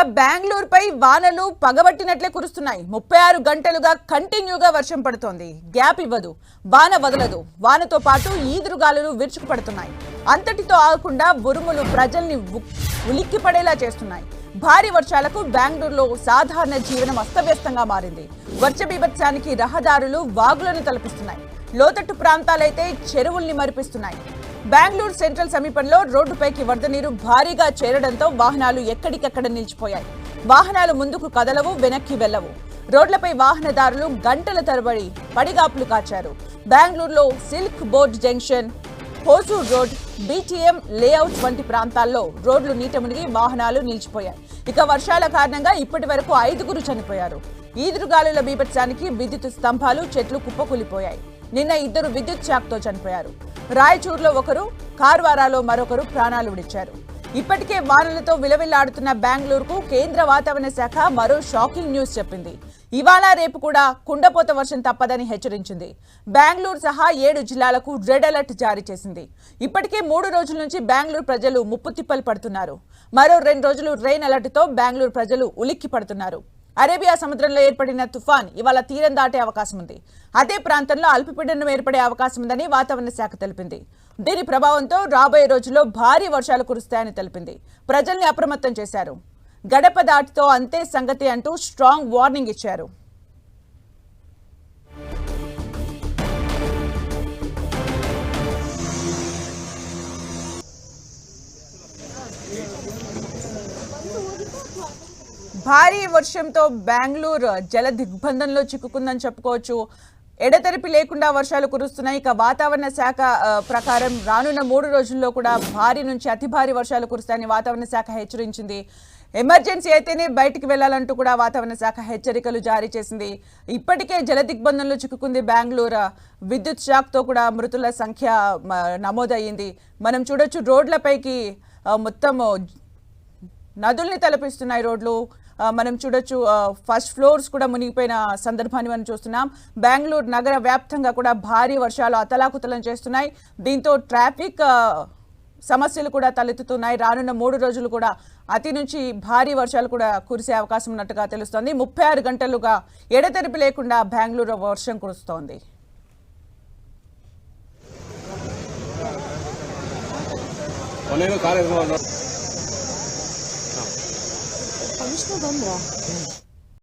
ఇక బెంగళూరుపై వానలు పగబట్టినట్లే కురుస్తున్నాయి. ముప్పై ఆరు గంటలుగా కంటిన్యూగా వర్షం పడుతోంది. గ్యాప్ ఇవ్వదు. వాన వదలదు. వానతో పాటు ఈదురుగాలులు విరుచుకుపడుతున్నాయి. అంతటితో ఆగకుండా ఉరుములు ప్రజల్ని ఉలిక్కి ఉలిక్కిపడేలా చేస్తున్నాయి. భారీ వర్షాలకు బెంగళూరులో సాధారణ జీవనం అస్తవ్యస్తంగా మారింది. వర్ష బీభత్సానికి రహదారులు వాగులను తలపిస్తున్నాయి. లోతట్టు ప్రాంతాలైతే చెరువుల్ని మరిపిస్తున్నాయి. బెంగళూరు సెంట్రల్ సమీపంలో రోడ్డుపైకి వరద నీరు భారీగా చేరడంతో వాహనాలు ఎక్కడికక్కడ నిలిచిపోయాయి. వాహనాలు ముందుకు కదలవు వెనక్కి వెళ్ళవు రోడ్లపై వాహనదారులు గంటల తరబడి పడిగాపులు కాచారు. బెంగళూరులో silk board junction Hosur road BTM layout వంటి ప్రాంతాల్లో రోడ్లు నీట మునిగి వాహనాలు నిలిచిపోయాయి. ఇక వర్షాల కారణంగా ఇప్పటి వరకు ఐదుగురు చనిపోయారు. ఈదురుగాలుల బీభత్సానికి విద్యుత్ స్తంభాలు చెట్లు కుప్పకూలిపోయాయి. నిన్న ఇద్దరు విద్యుత్ షాక్తో చనిపోయారు. రాయచూరులో ఒకరు కార్వారాలో మరొకరు ప్రాణాలు విడిచారు. ఇప్పటికే వానలతో విలవిల్లాడుతున్న బెంగళూరుకు కేంద్ర వాతావరణ శాఖ మరో షాకింగ్ న్యూస్ చెప్పింది. ఇవాళ రేపు కూడా కుండపోత వర్షం తప్పదని హెచ్చరించింది. బెంగళూరు సహా ఏడు జిల్లాలకు రెడ్ అలర్ట్ జారీ చేసింది. ఇప్పటికే మూడు రోజుల నుంచి బెంగళూరు ప్రజలు ముప్పు తిప్పలు పడుతున్నారు. మరో రెండు రోజులు రెయిన్ అలర్ట్తో బెంగళూరు ప్రజలు ఉలిక్కి పడుతున్నారు అరేబియా సముద్రంలో ఏర్పడిన తుఫాన్ ఇవాళ తీరం దాటే అవకాశం ఉంది. అదే ప్రాంతంలో అల్పపీడనం ఏర్పడే అవకాశం ఉందని వాతావరణ శాఖ తెలిపింది. దీని ప్రభావంతో రాబోయే రోజుల్లో భారీ వర్షాలు కురుస్తాయని తెలిపింది. ప్రజల్ని అప్రమత్తం చేశారు. గడప దాటితో అంతే సంగతి అంటూ స్ట్రాంగ్ వార్నింగ్ ఇచ్చారు. భారీ వర్షంతో బెంగళూరు జల దిగ్బంధంలో చిక్కుకుందని చెప్పుకోవచ్చు. ఎడతెరిపి లేకుండా వర్షాలు కురుస్తున్నాయి. ఇక వాతావరణ శాఖ ప్రకారం రానున్న మూడు రోజుల్లో కూడా భారీ నుంచి అతి భారీ వర్షాలు కురుస్తాయని వాతావరణ శాఖ హెచ్చరించింది. ఎమర్జెన్సీ అయితేనే బయటికి వెళ్ళాలంటూ కూడా వాతావరణ శాఖ హెచ్చరికలు జారీ చేసింది. ఇప్పటికే జల దిగ్బంధంలో చిక్కుకుంది బెంగళూరు. విద్యుత్ షాక్తో కూడా మృతుల సంఖ్య నమోదయ్యింది. మనం చూడొచ్చు రోడ్లపైకి మొత్తము మొత్తం నదుల్ని తలపిస్తున్నాయి రోడ్లు. మనం చూడొచ్చు ఫస్ట్ ఫ్లోర్స్ కూడా మునిగిపోయిన సందర్భాన్ని మనం చూస్తున్నాం. బెంగళూరు నగర వ్యాప్తంగా కూడా భారీ వర్షాలు అతలాకుతలం చేస్తున్నాయి. దీంతో ట్రాఫిక్ సమస్యలు కూడా తలెత్తుతున్నాయి. రానున్న మూడు రోజులు కూడా అతి నుంచి భారీ వర్షాలు కూడా కురిసే అవకాశం ఉన్నట్టుగా తెలుస్తోంది. ముప్పై ఆరు గంటలుగా ఎడతెరిపి లేకుండా బెంగళూరు వర్షం కురుస్తోంది. estudando tá lá.